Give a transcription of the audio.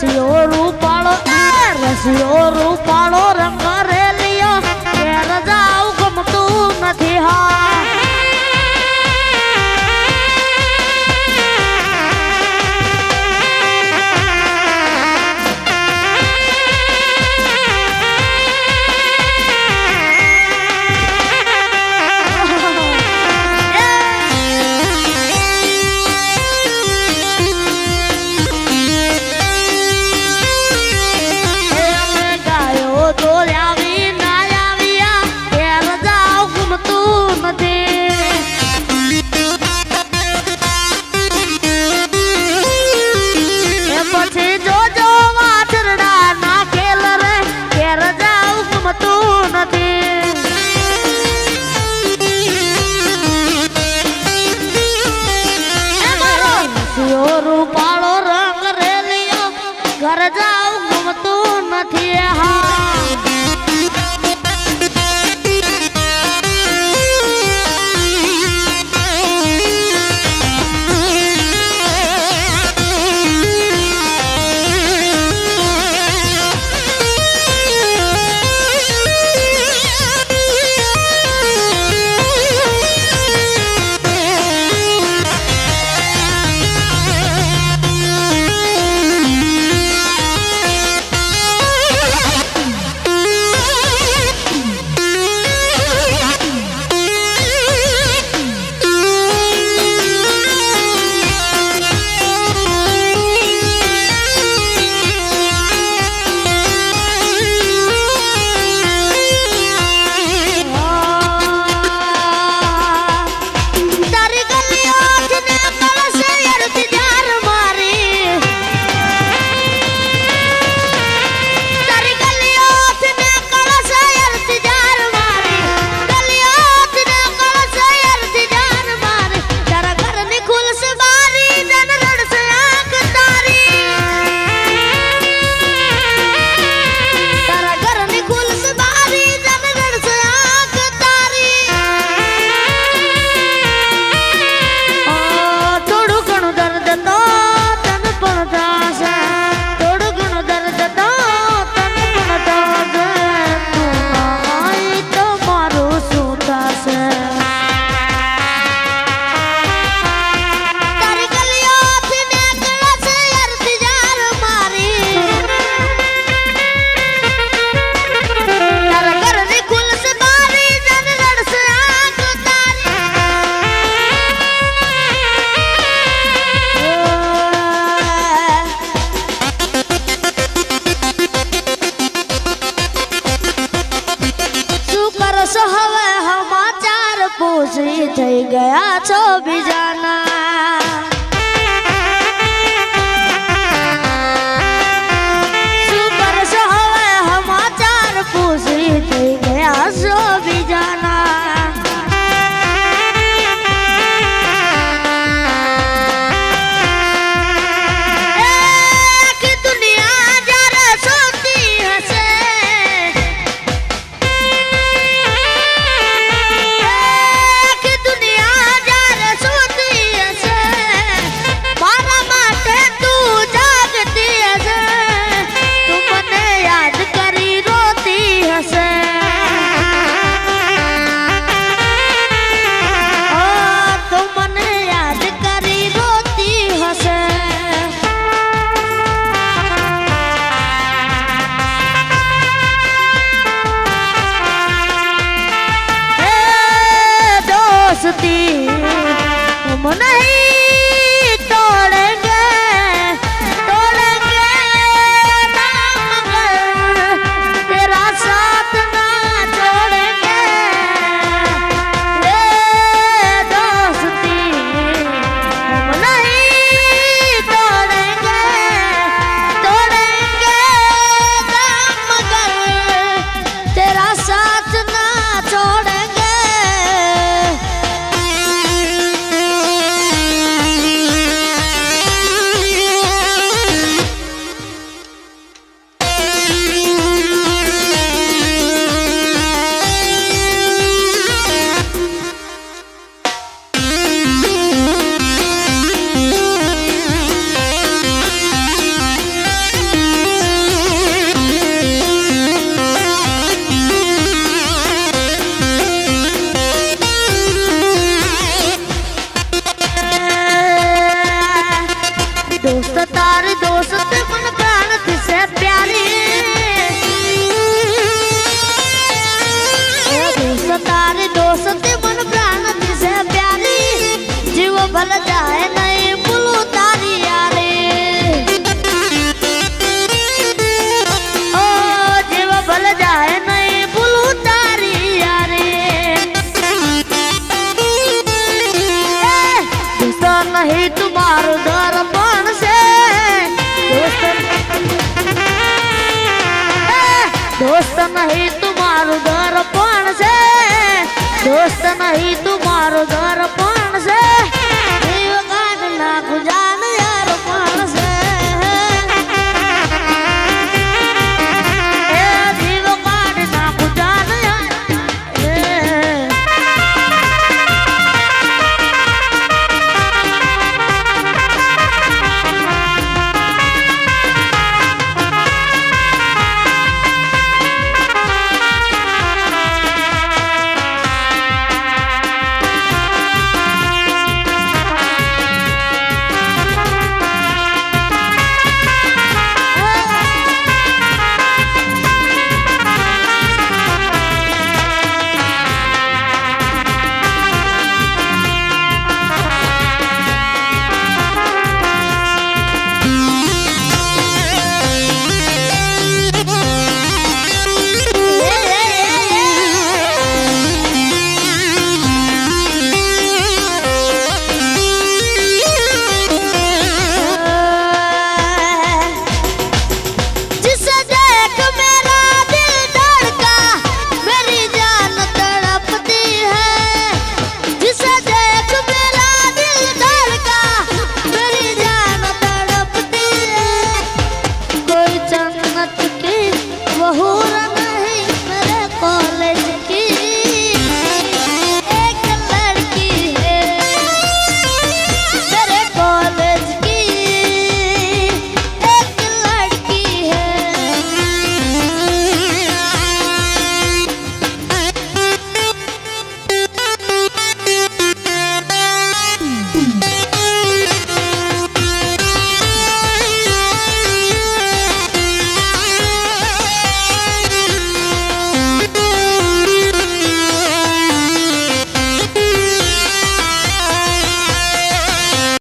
રસિયો રૂપાળો રસિયો રૂપાળો. सोहवे हम चार पूछी थी गया छो बिजाना हमारे दोस्त દોસ્ત નહીં તું મારું દર્પણ છે. દોસ્ત નહીં તું મારું દર્પણ છે. દેવ ગાંઠ નાખું